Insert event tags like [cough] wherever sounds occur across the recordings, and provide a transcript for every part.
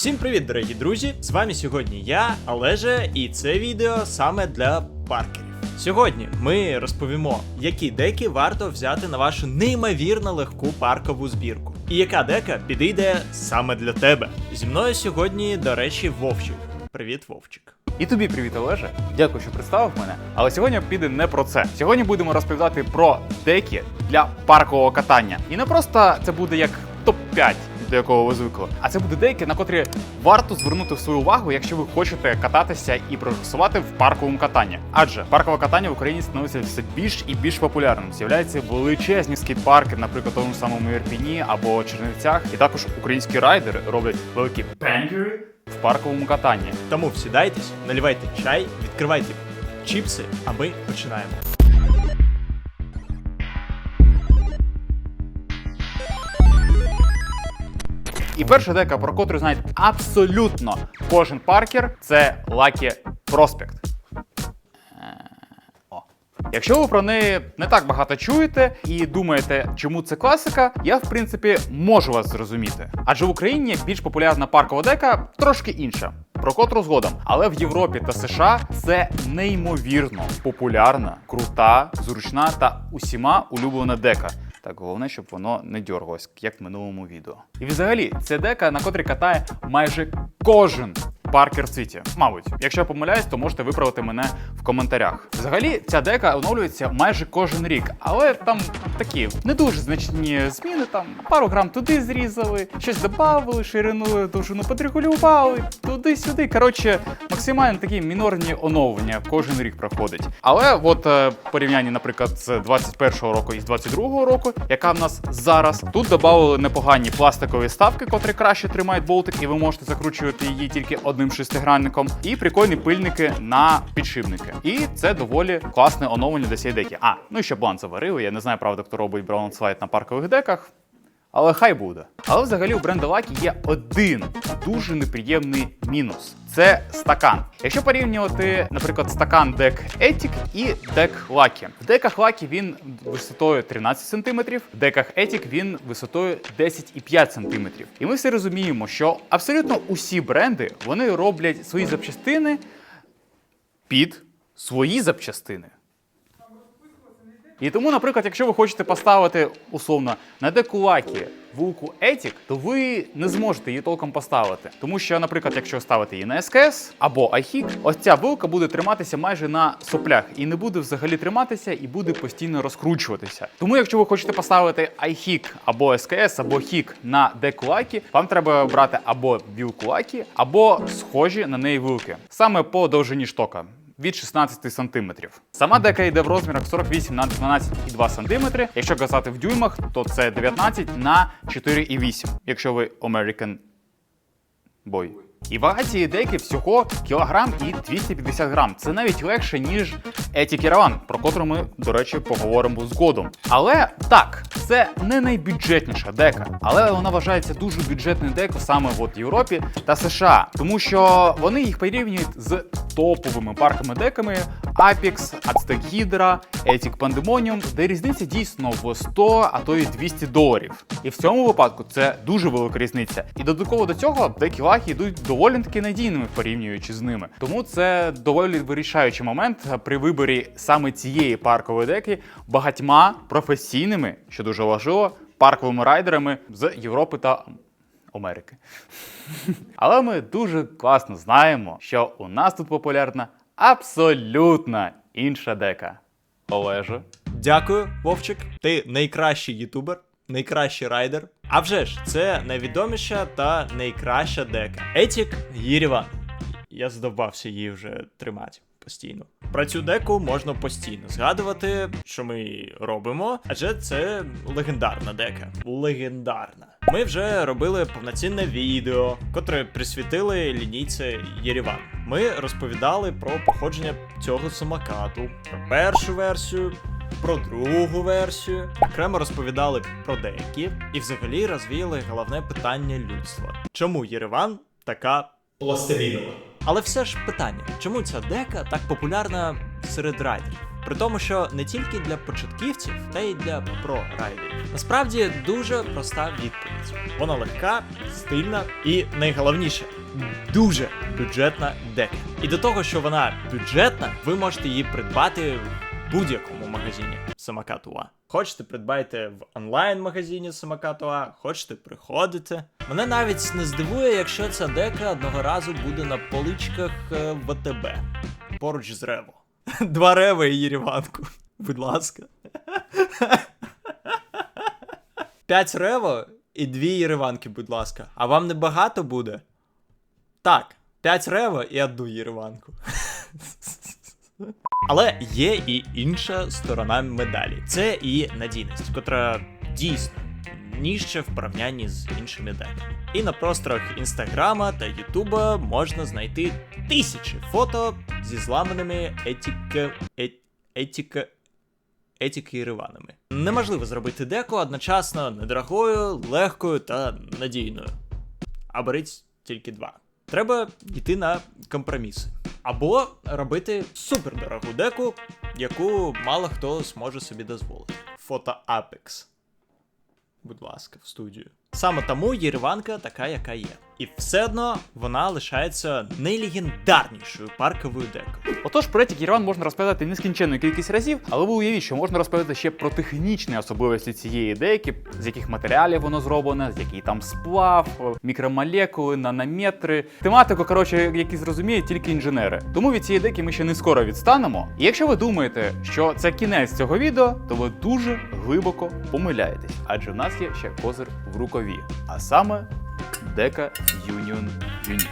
Всім привіт, дорогі друзі! З вами сьогодні я, Олеже, і це відео саме для паркерів. Сьогодні ми розповімо, які деки варто взяти на вашу неймовірно легку паркову збірку. І яка дека підійде саме для тебе. Зі мною сьогодні, до речі, Вовчик. Привіт, Вовчик. І тобі привіт, Олеже. Дякую, що представив мене. Але сьогодні піде не про це. Сьогодні будемо розповідати про деки для паркового катання. І не просто це буде як топ-5, до якого ви звикли, а це буде деякі, на котрі варто звернути свою увагу, якщо ви хочете кататися і прогресувати в парковому катанні. Адже паркове катання в Україні становиться все більш і більш популярним. З'являються величезні скейт-парки, наприклад, тому самому Ірпіні або Чернівцях. І також українські райдери роблять великі бенгери в парковому катанні. Тому всідайтесь, наливайте чай, відкривайте чіпси, а ми починаємо. І перша дека, про котру знає абсолютно кожен паркер, це Lucky Prospect. Е, Якщо ви про неї не так багато чуєте і думаєте, чому це класика, я в принципі можу вас зрозуміти. Адже в Україні більш популярна паркова дека трошки інша. Про котру згодом, але в Європі та США це неймовірно популярна, крута, зручна та усіма улюблена дека. Так, головне, щоб воно не дергалось, як в минулому відео. І взагалі, це дека, на котрій катає майже кожен паркер в світі. Мабуть, якщо я помиляюсь, то можете виправити мене в коментарях. Взагалі, ця дека оновлюється майже кожен рік, але там такі не дуже значні зміни. Там пару грам туди зрізали, щось додали, ширину довжину подрегулювали, туди-сюди. Коротше, максимально такі мінорні оновлення кожен рік проходить. Але от е, в порівнянні, наприклад, з 21-го року і з 22-го року, яка в нас зараз, тут додали непогані пластикові ставки, котрі краще тримають болтик, і ви можете закручувати її тільки одним шестигранником, і прикольні пильники на підшипники. І це доволі класне оновлення для цієї деки. А, ну і ще баланс заварили. Я не знаю, правда, хто робить браунслайд на паркових деках. Але хай буде. Але взагалі у бренда Lucky є один дуже неприємний мінус. Це стакан. Якщо порівнювати, наприклад, стакан дек Ethic і дек Lucky. В деках Lucky він висотою 13 см, в деках Ethic він висотою 10,5 см. І ми всі розуміємо, що абсолютно усі бренди вони роблять свої запчастини під свої запчастини. І тому, наприклад, якщо ви хочете поставити условно на декулакі вулку Етік, то ви не зможете її толком поставити. Тому що, наприклад, якщо ставити її на СКС або iHIC, ось ця вилка буде триматися майже на соплях і не буде взагалі триматися і буде постійно розкручуватися. Тому, якщо ви хочете поставити iHIC або СКС, або HIC на декулакі, вам треба брати або вілкулакі, або схожі на неї вилки. Саме по довжині штока від 16 см. Сама дека йде в розмірах 48 на 12,2 см. Якщо казати в дюймах, то це 19 на 4,8, якщо ви American Boy. І вага цієї деки всього кілограм і 250 грам. Це навіть легше, ніж Еті Кераван, про котру ми, до речі, поговоримо згодом. Але так, це не найбюджетніша дека, але вона вважається дуже бюджетною декою саме в Європі та США, тому що вони їх порівнюють з топовими парками деками Apex, Aztec Hydra, Ethic Pandemonium, де різниця дійсно в 100, а то й 200 доларів. І в цьому випадку це дуже велика різниця. І додатково до цього декі лахи йдуть доволі таки надійними порівнюючи з ними. Тому це доволі вирішаючий момент при виборі саме цієї паркової деки багатьма професійними, що дуже важливо, парковими райдерами з Європи та Америки. Але ми дуже класно знаємо, що у нас тут популярна абсолютно інша дека. Олеже. Дякую, Вовчик. Ти найкращий ютубер, найкращий райдер. А вже ж, це найвідоміша та найкраща дека. Етік Єрєван. Я задовбався її вже тримати постійно. Про цю деку можна постійно згадувати, що ми робимо, адже це легендарна дека. Легендарна. Ми вже робили повноцінне відео, котре присвятили лінійці Єрєван. Ми розповідали про походження цього самокату, про першу версію, про другу версію, окремо розповідали про деякі і взагалі розвіяли головне питання людства. Чому Єреван така пластилінова? Але все ж питання, чому ця дека так популярна серед райдерів? При тому, що не тільки для початківців, та й для про-райдерів. Насправді дуже проста відповідь. Вона легка, стильна і найголовніше дуже бюджетна дека. І до того, що вона бюджетна, ви можете її придбати в будь-якому магазині самокату А. Хочете придбайте в онлайн-магазині самокату А, хочете приходите. Мене навіть не здивує, якщо ця дека одного разу буде на поличках е, ВТБ поруч з Рево. [laughs] Два Реви і Єріванку. Будь ласка. [laughs] П'ять Рево і дві Єреванки, будь ласка. А вам не багато буде? Так, 5 рево і одну єреванку. [laughs] Але є і інша сторона медалі. Це і надійність, котра дійсно ніжче в порівнянні з іншими деками. І на просторах інстаграма та ютуба можна знайти тисячі фото зі зламаними етіка... етіка... Неможливо зробити деку одночасно недорогою, легкою та надійною. А беріть тільки два. Треба йти на компроміси. Або робити супердорогу деку, яку мало хто зможе собі дозволити. Фото Apex. Будь ласка, в студію. Саме тому Єреванка така, яка є. І все одно вона лишається найлегендарнішою парковою декою. Отож, про Етік можна розповідати нескінченну кількість разів, але ви уявіть, що можна розповідати ще про технічні особливості цієї деки, з яких матеріалів воно зроблене, з який там сплав, мікромолекули, нанометри. Тематику, коротше, які зрозуміють тільки інженери. Тому від цієї деки ми ще не скоро відстанемо. І якщо ви думаєте, що це кінець цього відео, то ви дуже глибоко помиляєтесь, адже в нас є ще козир в рукаві, а саме дека Union Unique.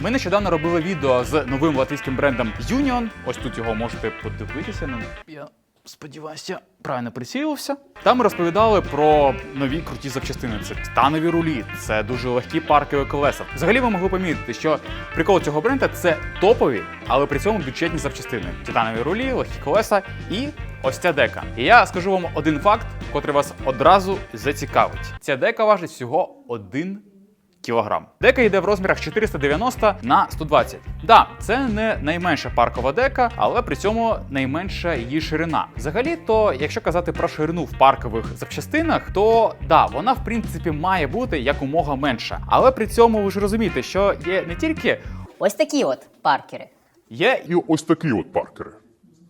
Ми нещодавно робили відео з новим латвійським брендом Union. Ось тут його можете подивитися. Ну, Я сподіваюся, правильно прицілився. Там ми розповідали про нові круті запчастини. Це титанові рулі, це дуже легкі паркові колеса. Взагалі ви могли помітити, що прикол цього бренда це топові, але при цьому бюджетні запчастини. Титанові рулі, легкі колеса і ось ця дека. І я скажу вам один факт, котрий вас одразу зацікавить. Ця дека важить всього один кілограм. Дека йде в розмірах 490 на 120. Да, це не найменша паркова дека, але при цьому найменша її ширина. Взагалі, то якщо казати про ширину в паркових запчастинах, то да, вона в принципі має бути якомога менша. Але при цьому ви ж розумієте, що є не тільки Ось такі от паркери. є І ось такі от паркери.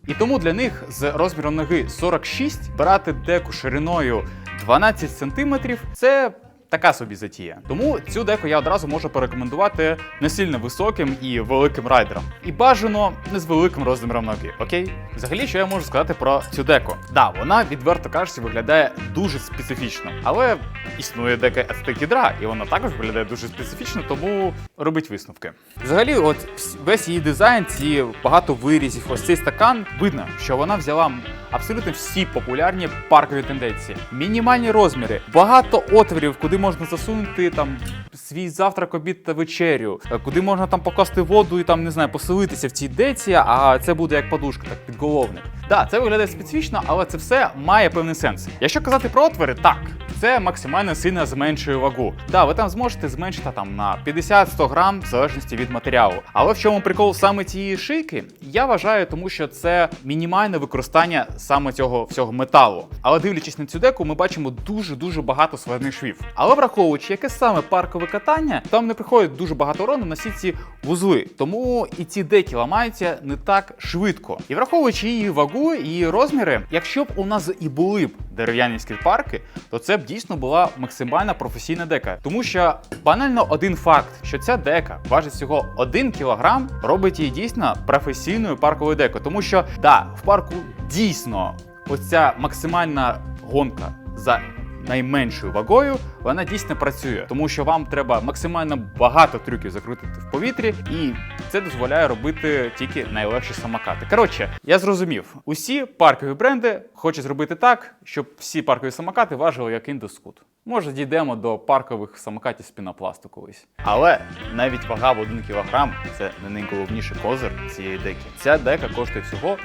І тому для них з розміром ноги 46 брати деку шириною 12 см це така собі затія. Тому цю деку я одразу можу порекомендувати не сильно високим і великим райдерам. І бажано не з великим розміром ноги, окей? Взагалі, що я можу сказати про цю деку? Да, вона відверто кажучи, виглядає дуже специфічно, але існує дека ST Кідра, і вона також виглядає дуже специфічно, тому робить висновки. Взагалі, от весь її дизайн, ці багато вирізів, ось цей стакан, видно, що вона взяла абсолютно всі популярні паркові тенденції. Мінімальні розміри, багато отворів, куди можна засунути там свій завтрак, обід та вечерю, е, куди можна там покласти воду і там не знаю, поселитися в цій деці, а це буде як подушка, так підголовник. Да, це виглядає специфічно, але це все має певний сенс. Якщо казати про отвори, так. Це максимально сильно зменшує вагу. Да, ви там зможете зменшити там на 50-100 грам в залежності від матеріалу. Але в чому прикол саме цієї шийки? Я вважаю, тому що це мінімальне використання саме цього всього металу. Але дивлячись на цю деку, ми бачимо дуже дуже багато складних швів. Але враховуючи, яке саме паркове катання, там не приходить дуже багато урону на всі ці вузли. Тому і ці деки ламаються не так швидко. І враховуючи її вагу і її розміри, якщо б у нас і були б дерев'яні скейт-парки, то це б дійсно була максимальна професійна дека. Тому що банально один факт, що ця дека важить всього 1 кілограм, робить її дійсно професійною парковою декою. Тому що да, в парку дійсно оця максимальна гонка за найменшою вагою, вона дійсно працює, тому що вам треба максимально багато трюків закрутити в повітрі, і це дозволяє робити тільки найлегші самокати. Коротше, я зрозумів, усі паркові бренди хочуть зробити так, щоб всі паркові самокати важили як індоскут. Може, дійдемо до паркових самокатів з пінопласту колись. Але навіть вага в 1 кг – це не найголовніший козир цієї деки. Ця дека коштує всього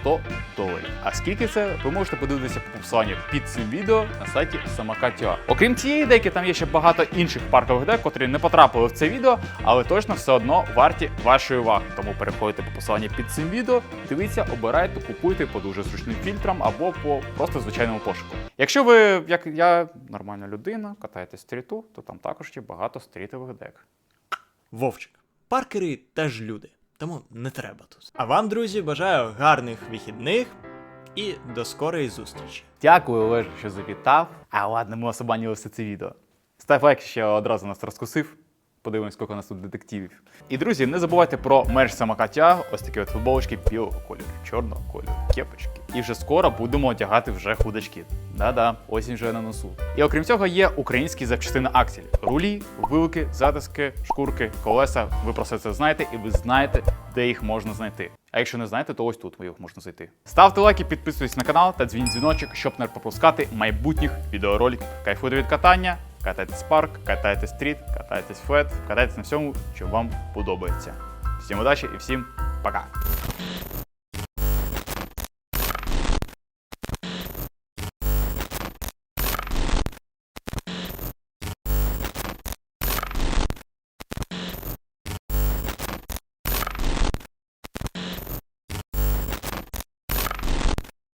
100 доларів. А скільки це, ви можете подивитися по посиланню під цим відео на сайті Самокатіо. Окрім цієї цієї деки там є ще багато інших паркових дек, котрі не потрапили в це відео, але точно все одно варті вашої уваги. Тому переходьте по посиланню під цим відео, дивіться, обирайте, купуйте по дуже зручним фільтрам або по просто звичайному пошуку. Якщо ви, як я, нормальна людина, катаєтесь стріту, то там також є багато стрітових дек. Вовчик, паркери теж люди, тому не треба тут. А вам, друзі, бажаю гарних вихідних і до скорої зустрічі. Дякую, Олеже, що завітав. А ладно, ми особанили все це відео. Став лайк, що одразу нас розкусив. Подивимось, скільки у нас тут детективів. І друзі, не забувайте про мерч самокаття, ось такі от футболочки білого кольору, чорного кольору, кепочки. І вже скоро будемо одягати вже худачки. Да-да, осінь вже на носу. І окрім цього, є українські запчастини аксель. Рулі, вилки, затиски, шкурки, колеса. Ви про все це знаєте, і ви знаєте, де їх можна знайти. А якщо не знаєте, то ось тут ви їх можна знайти. Ставте лайки, підписуйтесь на канал та дзвінь дзвіночок, щоб не пропускати майбутніх відеороликів. Кайфуйте від катання, катайтесь парк, катайтесь стріт, катайтесь флет, катайтесь на всьому, що вам подобається. Всім удачі і всім пока!